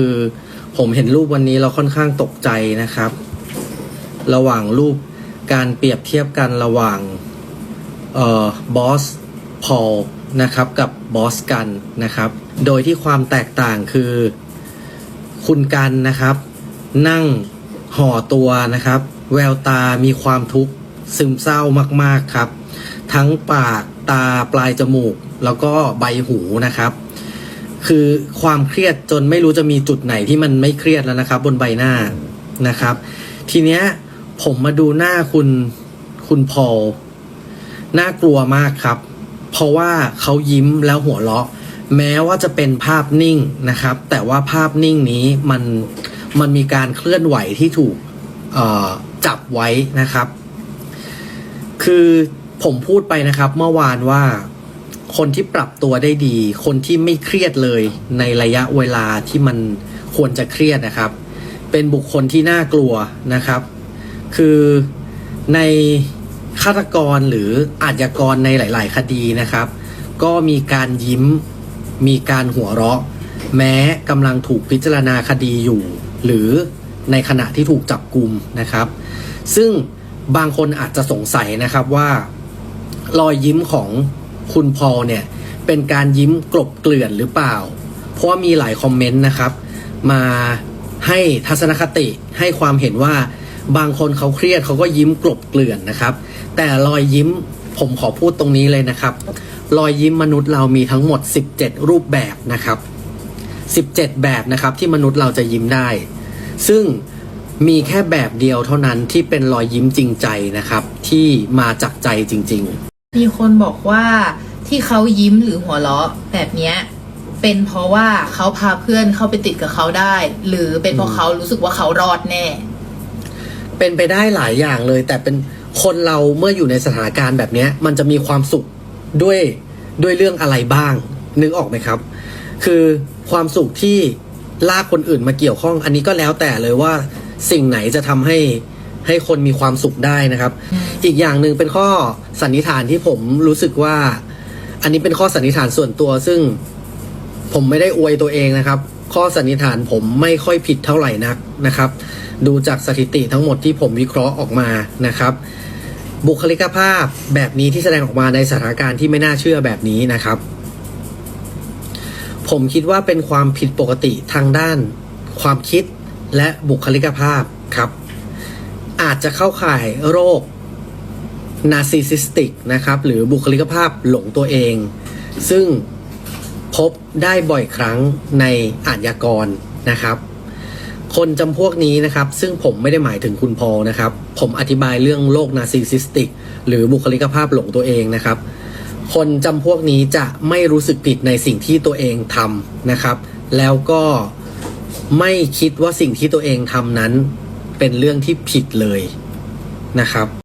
คือผมเห็นรูปวันนี้เราค่อนข้างตกใจนะครับ ระหว่างรูปการเปรียบเทียบกันระหว่างเอ่อบอสพอลนะครับกับบอสกันนะครับ โดยที่ความแตกต่างคือคุณกันนะครับ นั่งห่อตัวนะครับ แววตามีความทุกข์ซึมเศร้ามากๆครับ ทั้งปากตาปลายจมูก แล้วก็ใบหูนะครับ คือความเครียดจนไม่รู้จะมีจุดไหนที่มันไม่เครียดแล้วนะครับ บนใบหน้านะครับ ทีเนี้ยผมมาดูหน้าคุณคุณพอลน่ากลัวมากครับ เพราะว่าเขายิ้มแล้วหัวเราะ แม้ว่าจะเป็นภาพนิ่งนะครับ แต่ว่าภาพนิ่งนี้มันมันมีการเคลื่อนไหวที่ถูกจับไว้นะครับ คือผมพูดไปนะครับ เมื่อวานว่า คนที่ปรับตัวได้ดี คนที่ไม่เครียดเลยในระยะเวลาที่มันควรจะเครียดนะครับ เป็นบุคคลที่น่ากลัวนะครับ คือในฆาตกรหรืออาชญากรในหลาย ๆ คดีนะครับ ก็มีการยิ้มมีการหัวเราะ แม้กำลังถูกพิจารณาคดีอยู่ หรือในขณะที่ถูกจับกลุ่มนะครับ ซึ่งบางคนอาจจะสงสัยนะครับว่ารอยยิ้มของ คุณพอลเนี่ยเป็นการยิ้มกลบเกลื่อนหรือเปล่า เพราะว่ามีหลายคอมเมนต์นะครับ มาให้ทัศนคติให้ความเห็นว่าบางคนเขาเครียดเขาก็ยิ้มกลบเกลื่อนนะครับ แต่รอยยิ้มผมขอพูดตรงนี้เลยนะครับ รอยยิ้มมนุษย์เรามีทั้งหมด 17 รูปแบบนะครับ 17 แบบนะครับที่มนุษย์เราจะยิ้มได้ ซึ่งมีแค่แบบเดียวเท่านั้นที่เป็นรอยยิ้มจริงใจนะครับ ที่มาจากใจจริง ๆ มีคนบอกว่าที่เขายิ้มหรือหัวเราะแบบเนี้ยเป็นเพราะว่าเขาพาเพื่อนเข้าไปติดกับเขาได้ หรือเป็นเพราะเขารู้สึกว่าเขารอดแน่ เป็นไปได้หลายอย่างเลย แต่เป็นคนเราเมื่ออยู่ในสถานการณ์แบบเนี้ย มันจะมีความสุขด้วยด้วยเรื่องอะไรบ้าง นึกออกไหมครับ คือความสุขที่ลากคนอื่นมาเกี่ยวข้อง อันนี้ก็แล้วแต่เลยว่าสิ่งไหนจะทำให้ ให้คนมีความสุขได้นะครับอืมอีกอย่างหนึ่งเป็นข้อสันนิษฐานที่ผมรู้สึกว่า อันนี้เป็นข้อสันนิษฐานส่วนตัว ซึ่งผมไม่ได้อวยตัวเองนะครับ ข้อสันนิษฐานผมไม่ค่อยผิดเท่าไหร่นักนะครับ ดูจากสถิติทั้งหมดที่ผมวิเคราะห์ออกมานะครับ บุคลิกภาพแบบนี้ที่แสดงออกมาในสถานการณ์ที่ไม่น่าเชื่อแบบนี้นะครับ ผมคิดว่าเป็นความผิดปกติทางด้าน ความคิดและบุคลิกภาพครับ อาจจะเข้าข่ายโรคนาร์ซิสซิสติกนะครับ หรือบุคลิกภาพหลงตัวเอง ซึ่งพบได้บ่อยครั้งในอาชญากรนะครับ คนจำพวกนี้นะครับ ซึ่งผมไม่ได้หมายถึงคุณพอนะครับ ผมอธิบายเรื่องโรคนาร์ซิสซิสติก หรือบุคลิกภาพหลงตัวเองนะครับ คนจำพวกนี้จะไม่รู้สึกผิดในสิ่งที่ตัวเองทำนะครับ แล้วก็ไม่คิดว่าสิ่งที่ตัวเองทำนั้น เป็นเรื่องที่ผิดเลยนะครับ